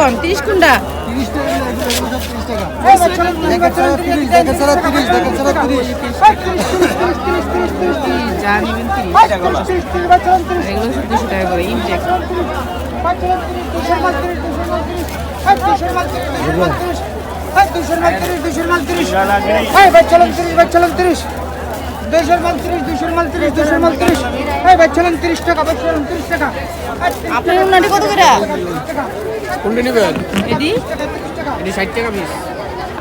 কোন তিরিশ কোনটা তিরিশ টাকা এগুলো সব তিরিশ টাকা দেখা ছাড়া তিরিশ দেখা ছাড়া তিরিশ দেখা ছাড়া তিরিশ যা নেবেন তিরিশ। এগুলো সব দুশো টাকা করে ইনটেক আপনার উন্নতি কত করে? কোনটা নেবেন? এদি এটি ষাট টাকা পিস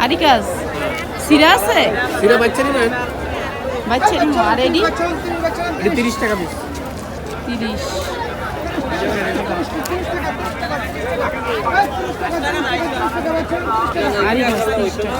আরিকাস সিরা আছে? সেটা বাচ্চা নেবেন? বাচ্চা। আর এডি এটি তিরিশ টাকা পিস তিরিশ। আরিকাস তিরিশ টাকা।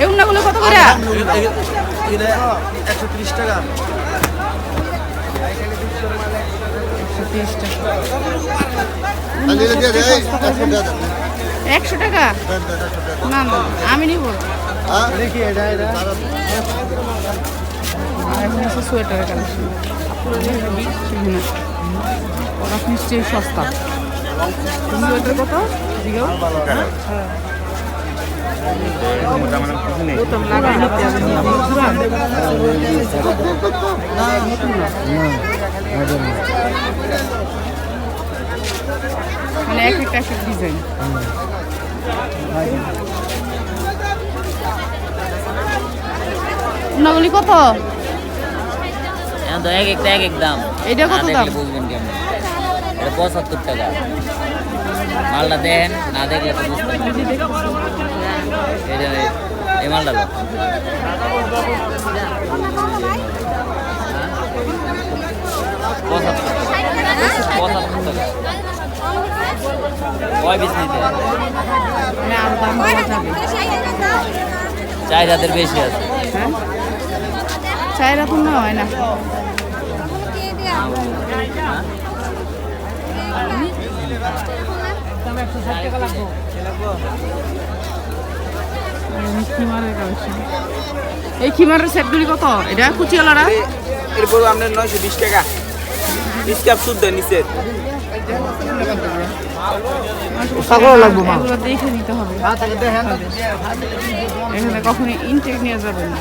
এই উন্নাগুলো কত করে? একশো তিরিশ টাকা। একশো টাকা। না না আমি নিব। আছে সোয়েটারের কালেকশন। ওরা নিশ্চয়ই সস্তা। কত। মানে এক একটা এক এক ডিজাইন উন্নাগুলি কত এক একটা এক এক দাম এটা কত দাম? বুঝবেন কেমন এটা পঁচাত্তর টাকা মালটা দেখেন না দেখলে তো বুঝতে এই মালটা লোক হাতের বেশি আছে। হ্যাঁ চায়ের এখন না। এই খিমারের কালেকশন। এই খিমারের সেটগুলি কত? এটা কুচিওয়ালারা? এরপর আপনার নয়শো বিশ টাকা। স্কাপ শুদ্ধ নিচের দেখে নিতে হবে। এখানে কখনো ইনটেক নিয়ে যাবেন না।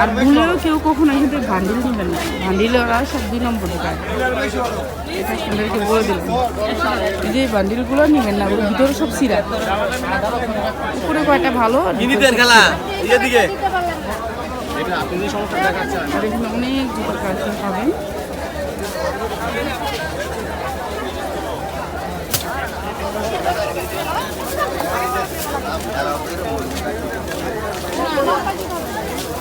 আর ভুলেও কেউ কখনো এখান থেকে ভান্ডিল নেবেন না। ভান্ডিল ওরা সব দুই নম্বর দোকান। এটা আপনাদেরকে বলে দিলাম। যে বান্ডিলগুলো নেবেন না ওর ভিতরে সব সিরা। উপরে কয়টা ভালো খেলা? এদিকে অনেক জুতার কালেকশন পাবেন।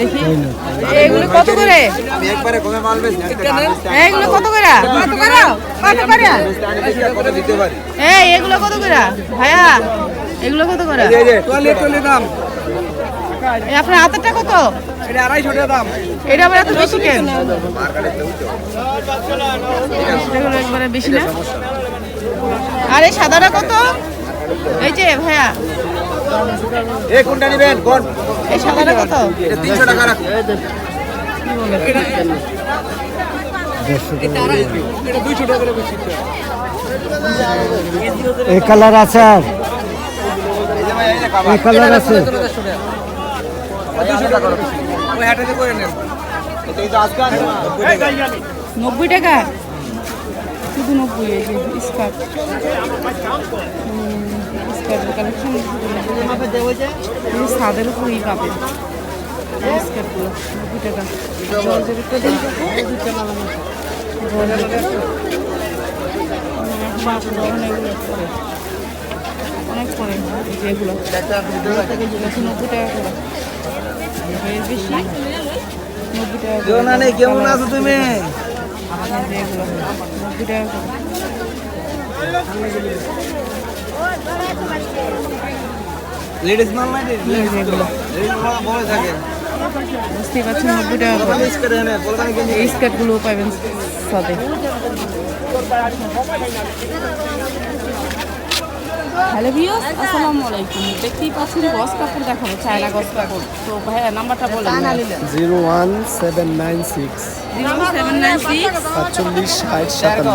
দেখি। এগুলো কত করে? আমি একবারে কমে মাল বেশি এগুলো কত করে? কত করে? কত এই এগুলো কত করে? ভাইয়া এগুলো কত করে? দাম। আপনার হাতেরটা কত? এটা আড়াইশো টাকা দাম। এটা আবার এত বেশি কেন? এগুলো একবারে বেশি না? আরে সাদাটা কত? এই যে ভাইয়া। এই কোনটা নেবেন? কোন? এই সাদাটা কত? এটা তিনশো টাকা রাখুন। এই কালার আছে আর। এই কালার আছে। নব্বই টাকা? শুধু নব্বই এই যে স্কার্ট। স্কার্টের কালেকশন সাদের উপরেই এই স্কার্টগুলো, নব্বই টাকা। জর্জের একটা দিন জর্জের অনেক পরে অনেক পরে এই যে এগুলো। এগুলো নব্বই টাকা করে। বেশি নব্বই টাকা। কেমন আছো তুমি? এগুলো নব্বই টাকা লেডিস মাল নাই লেডিস মাল থাকে পারছেন নব্বই এই স্কার্টগুলোও পাবেন সাথে হ্যালো ভিউস আসসালামু আলাইকুম দেখতেই পাচ্ছেন গস কাপড় দেখাবো চায়না গস কাপড়। তো ভাইয়া নাম্বারটা বলেন zero one seven nine six. Zero seven nine six সাতচল্লিশ ষাট সাতান্ন।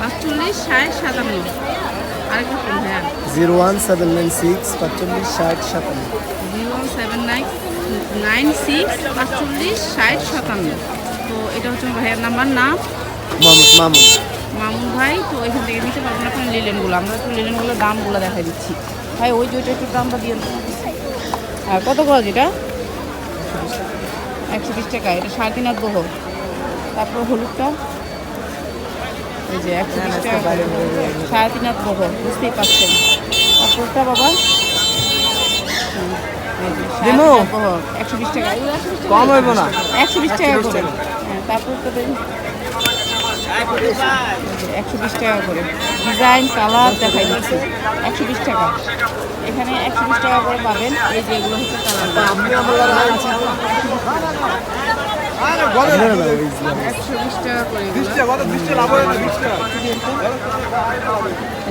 পাঁচচল্লিশ ষাট সাতান্ন। আরেকটা ফোন ভাইয়া zero one seven nine six সাতচল্লিশ ষাট সাতান্ন। Zero seven nine nine six পাঁচচল্লিশ ষাট সাতান্ন। তো এটা হচ্ছে ভাইয়ের নাম্বার নাম। মামুন মামুন। মামুন ভাই তো এখান থেকে নিতে পারবেন আপনার লিলেনগুলো। আমরা একটু লিলেনগুলোর দামগুলো দেখা দিচ্ছি। ভাই ওই দুইটা একটু দামটা দিয়ে। আর কত গজ এটা? একশো বিশ টাকা এটা সাড়ে তিন বহ তারপর হলুদটা? এই যে একশো বিশ টাকা। সাড়ে তিন বহ বুঝতেই পারছেন। তারপরটা বাবা? একশো বিশ টাকা। এগুলো 120 টাকা কম হইব না। একশো বিশ টাকা করে। হ্যাঁ তারপর তো একশো বিশ টাকা করে। ডিজাইন কালার দেখাই দিচ্ছি। একশো বিশ টাকা। এখানে একশো বিশ টাকা করে পাবেন। এই যে এগুলো হচ্ছে কালার একশো বিশ টাকা করে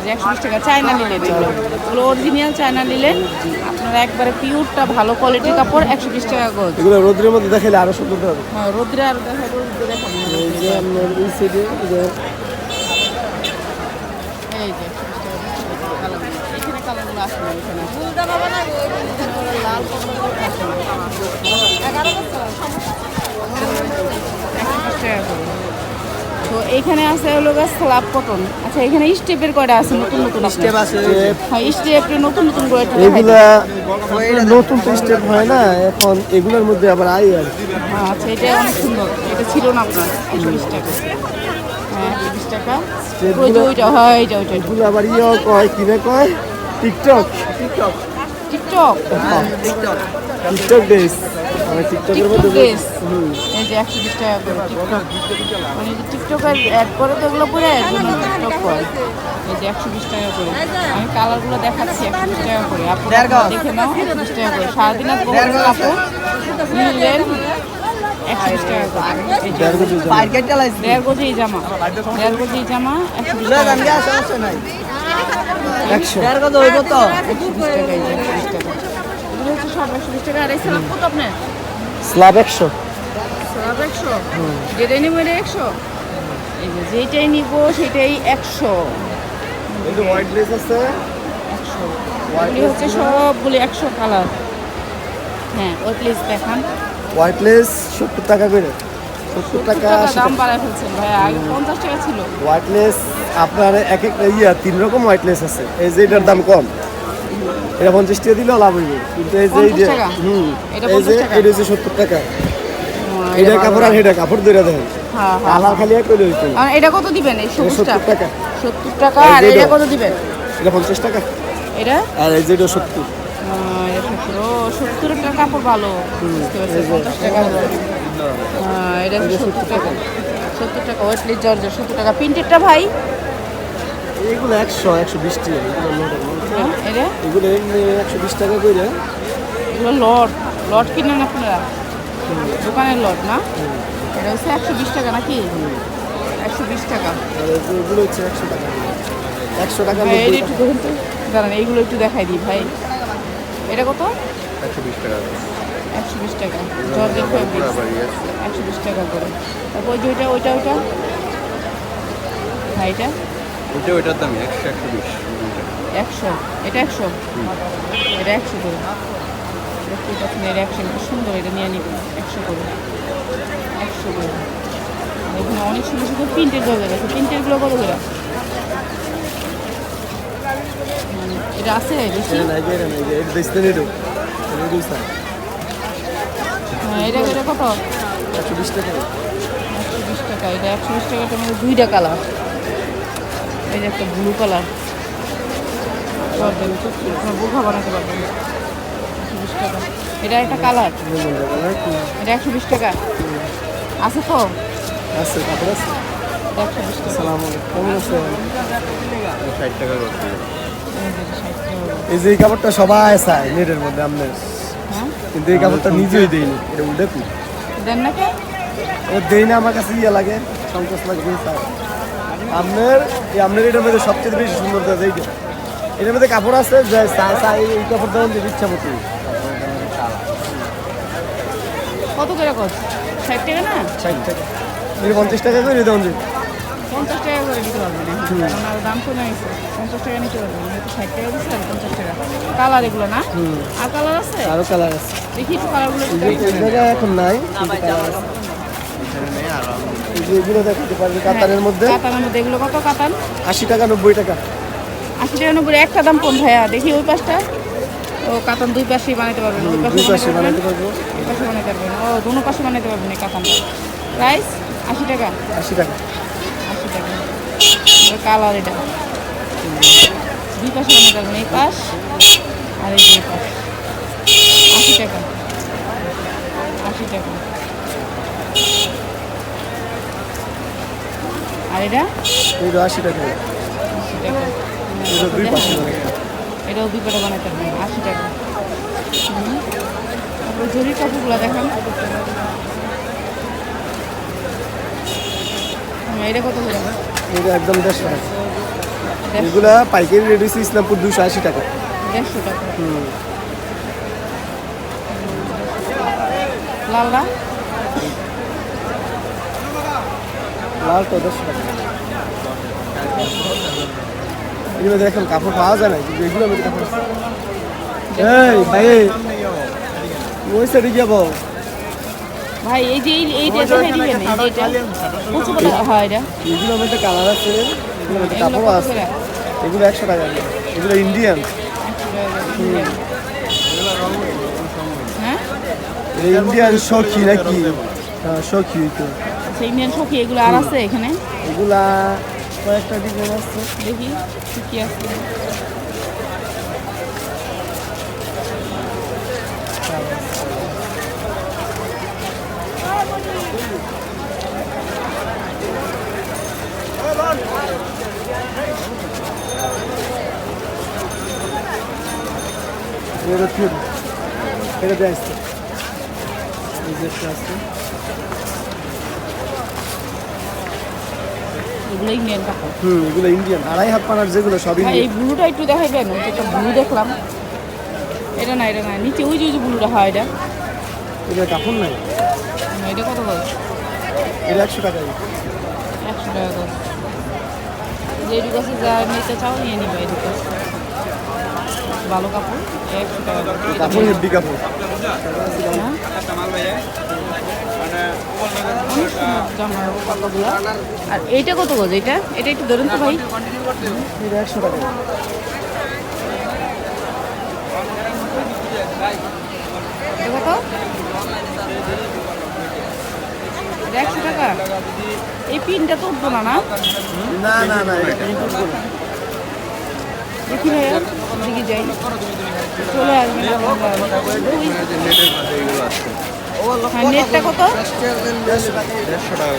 যে একশো বিশ টাকা চায়না নিলেন এগুলো অরিজিনাল চায়না নিলেন আপনারা একবারে পিওরটা ভালো কোয়ালিটির কাপড় একশো বিশ টাকা গজ। এগুলো রোদ্রের মধ্যে দেখাইলে আরও সুন্দর হবে। হ্যাঁ রোদ্রে আর দেখা রোদ্রে দেখাবো না। এই যে আপনার এই সাইডে এই যে। এই যে কালারগুলো এখানে। কালারগুলো আসে এখানে এখানে ওরা লাল কমলাগুলো আসে না। একশো বিশ টাকা করে। তো এইখানে আছে হলো গা স্ল্যাব কটন আচ্ছা এখানে স্টেপের কয়টা আছে? নতুন নতুন স্টেপ আছে। হ্যাঁ স্টেপের নতুন নতুন দেখাই এগুলা নতুন তো স্টেপ হয় না এখন এগুলোর মধ্যে আবার আই আর। হ্যাঁ আচ্ছা এটা অনেক সুন্দর। এটা ছিল না আপনার? একশো বিশ টাকা। হ্যাঁ বিশ টাকা। ওইটা হয় ওইটা। এগুলো আবার ইয়ে কয় কিনে কয়? TikTok TikTok TikTok TikTok dress এই যে একশো বিশ টাকা করে টিকটক মানে যে টিকটকের অ্যাড করে তো এগুলো পরে টিকটক করে এই যে একশো বিশ টাকা করে। আমি কালারগুলো দেখাচ্ছি একশো বিশ টাকা করে। আপনারা দেখে নাও একশো বিশ টাকা করে। সারাদিন আর কাপড় নিলেন একশো টাকা করে। একশো বিশ টাকা সব একশো বিশ আর কত আপনার? স্ল্যাব একশো। সব একশো? যেটাই নিবো এটা একশো? যেটাই নিব সেটাই একশো। হোয়াইট আছে। একশো। হচ্ছে সবগুলি একশো কালার হ্যাঁ দেখান। হোয়াইট লেস সত্তর টাকা করে। সত্তর টাকা টাকা আশি দাম বাড়ায় ফেলছেন। ভাই আগে পঞ্চাশ টাকা ছিল। হোয়াইট লেস আপনার এক একটা ইয়া তিন রকম হোয়াইট লেস আছে। এই যে এটার দাম কম। এটা পঞ্চাশ টাকা দিলেও লাভ হইবে। কিন্তু এই যে এই যে 50? হুম এটা এই যে 50? এটা হচ্ছে সত্তর টাকা। হ্যাঁ, এটা কাপড় আর এটা কাপড় ধরে দেন। হ্যাঁ হ্যাঁ। খালি এক করে হইতো আর এটা কত দিবেন এই সবুজটা? সত্তর টাকা। সত্তর টাকা আর এটা কত দিবেন? এটা পঞ্চাশ টাকা। এটা? আর এই যে এটা সত্তর। আহ, সত্তর। টাকা কাপড় ভালো। বুঝতে পারছি পঞ্চাশ টাকা হলো আহ, এটা হচ্ছে সত্তর টাকা। সত্তর টাকা ওয়েটলি জর্জর সত্তর টাকা। প্রিন্টেডটা ভাই? এগুলো একশো একশো বিশ টাকা এগুলো হ্যাঁ, একশো বিশ টাকা করে। এগুলো লট লট কিনেন আপনারা দোকানের লট না? এটা হচ্ছে একশো বিশ টাকা নাকি? একশো বিশ টাকা। এগুলো হচ্ছে একশো টাকা। একশো টাকা ভাই একটু দেখুন তো। দাঁড়ান এইগুলো একটু দেখাই দিই ভাই। এটা কত? একশো বিশ টাকা। একশো বিশ টাকা। জর্জের ফেব্রিক একশো বিশ টাকা করে। তারপর ওই যে ওইটা ওইটা ওইটা? হ্যাঁ এটা? ওইটা ওইটার দামই একশো একশো বিশ। একশো? এটা একশো? এটা একশো করে। দেখতেই পাচ্ছেন এটা একশো এটা সুন্দর এটা নিয়ে নিবেন একশো করে। একশো করে। এখানে অনেক সুন্দর সুন্দর প্রিন্টের গজা গেছে প্রিন্টেরগুলো কত করে মানে এটা আছে? বেশি হ্যাঁ এটা এটা কত? একশো বিশ টাকা। একশো বিশ টাকা। এটা একশো বিশ টাকাটার মধ্যে দুইটা কালার। এই যে একটা ব্লু কালার বোখা বানাতে পারবেন একশো বিশ টাকা। এটা একটা কালার এটা একশো বিশ টাকা। আছে তো? আছে কাপড় আছে। একশো বিশ টাকা। সালাম কেমন আছে ষাট টাকা করতে এই যে। এই কাপড়টা সবাই চায় নেটের মধ্যে আপনার হ্যাঁ? কিন্তু এই কাপড়টা নিজেই দেয়নি এটা উল্টে দেন না কে এটা দেই না আমার কাছে ইয়ে লাগে সংকোচ লাগে চায়। আপনার এই আপনার এটার মধ্যে সবচেয়ে বেশি সুন্দর কাজ এইটা এটার মধ্যে কাপড় আছে যে এই কাপড় দেওয়ার যে ইচ্ছা মতো। কত করে কত ষাট টাকা না? ষাট টাকা। এটা পঞ্চাশ টাকা করে দেওয়া পঞ্চাশ টাকা করে দিতে আর দাম কমে গেছে পঞ্চাশ টাকা নিতে ষাট টাকা দিচ্ছে আর পঞ্চাশ টাকা। কালার এগুলো না? আর কালার আছে? আরও কালার আছে। দেখি কালারগুলো এখন নাই এই যে এগুলো দেখাতে পারবে কাতারের মধ্যে? কাতানের মধ্যে এগুলো কত কাতান? আশি টাকা নব্বই টাকা। আশি টাকা নব্বই একটা দাম কোন ভাইয়া। দেখি ওই পাশটা। ও কাতান দুই পাশেই বানাতে পারবেন ওই পাশে পাশে বানাতে পারব। এই পাশে বানাতে পারবেন। ও দুনো পাশে বানাতে পারবেন এই কাতানটা। প্রাইস আশি টাকা? আশি টাকা। আশি টাকা। কালার এটা। দুই পাশে বানাতে পারবেন এই পাশ আর এই পাশ। আশি টাকা। আশি টাকা। আর এটা? এইটা আশি টাকা। এটা দুই পাশে। এটাও দুই পাটা বানাতে পারবেন আশি টাকা। হুম। তারপরে জরির কাপড়গুলো দেখান। হুম, এটা কত করে? এটা একদম দেড়শো টাকা। এগুলা পাইকারি রেট হচ্ছে ইসলামপুর দুশো আশি টাকা। দেড়শো টাকা। লালটা লালটা দেড়শো টাকা। এগুলো কাপড় পাওয়া যায় না কিন্তু এগুলো কাপড় এই ভাই ওই সাইডে গিয়ে বল। ভাই এই যে এই- এইটা দেখাই দিবেন এই এটা কত করে হয় এটা। এগুলোর মধ্যে কালার আছে এগুলোর মধ্যে কাপড় আছে। এগুলো একশো টাকা এগুলো ইন্ডিয়ান হ্যাঁ? ইন্ডিয়ান সখী নাকি? হ্যাঁ সখী তো। ইন্ডিয়ান সখী এগুলো আর আছে এখানে? এগুলা কয়েকটা ডিজাইন আছে। দেখি কি কি আছে। এটা ফির এটা দিয়ে আসছে এই যে একটা আছে এগুলো ইন্ডিয়ান কাপড়। হুম এগুলো ইন্ডিয়ান আড়াই হাত পানার যেগুলো সব ভাই এই ব্লুটা একটু দেখাইবেন ওই একটা ব্লু দেখলাম। এটা না এটা না নিচে ওই যে ওই যে ব্লুটা হয় এটা। এগুলো কাপড় নাই? না, এটা কত করে এটা একশো টাকা। একশো টাকা করে। যেটুকু কাছে যা নিতে চাও নিয়ে নিবে এটুকু আছে। ভালো কাপড় একশো টাকা এটা কাপড় হেভি কাপড় হ্যাঁ? অনেক সুন্দর জামার কাপড়গুলো আর এইটা কত গজ? এটা এটা একটু ধরুন তো ভাই। একশো টাকা কত একশো টাকা। এই পিনটা তো উঠবো না না? না না না এটা প্রিন্ট উঠবো না। দেখি ভাইয়া দিকে যাই। চলে আসবেন আছে হ্যাঁ, নেটটা কত? দেড়শো টাকা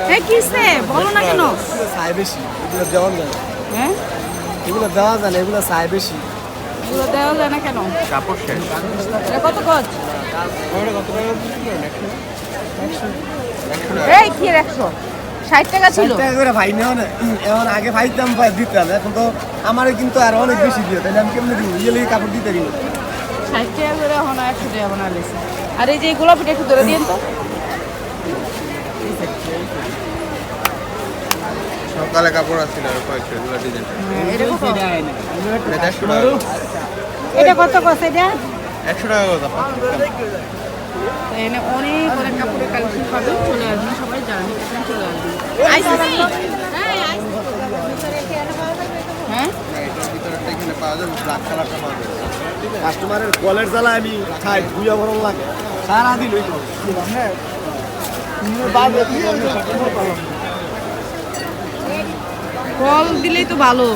হ্যাঁ কিসে বলো না কেন? চাই বেশি এগুলো দেওয়া যায়। হ্যাঁ? এগুলো দেওয়া যায় না এগুলো চাই বেশি এগুলো দেওয়া যায় না কেন? কাপড় শেষ কত গজ? কত টাকা এই কি একশো? ষাট টাকা ছিল? টাকা করে ভাই নেওয়া না। এখন আগে ভাই দাম ভাই দিতাম এখন তো আমারও কিন্তু আর অনেক বেশি দিয়ে তাহলে আমি কেমনি দিব? ইয়ে লেগে কাপড় দিতে দিব। ষাট টাকা করে এখন একশো টাকা বানালেছে আর এই যে গোলাপিটা একটু ধরে দিন তো। সকালে কাপড় আসছিল আর কয়েকটা এগুলো ডিজাইন এটা কত? এটা কত কছে এটা? একশো টাকা কথা তো এখানে অনেক অনেক কাপড়ের কালেকশন পাবেন চলে আসবেন সবাই চান চলে আইসিসি হ্যাঁ যাবে কাস্টমারের কলের জ্বালা আমি খাই ধুইয়া বরং লাগে। সারাদিন ওই কল দিলেই তো ভালো।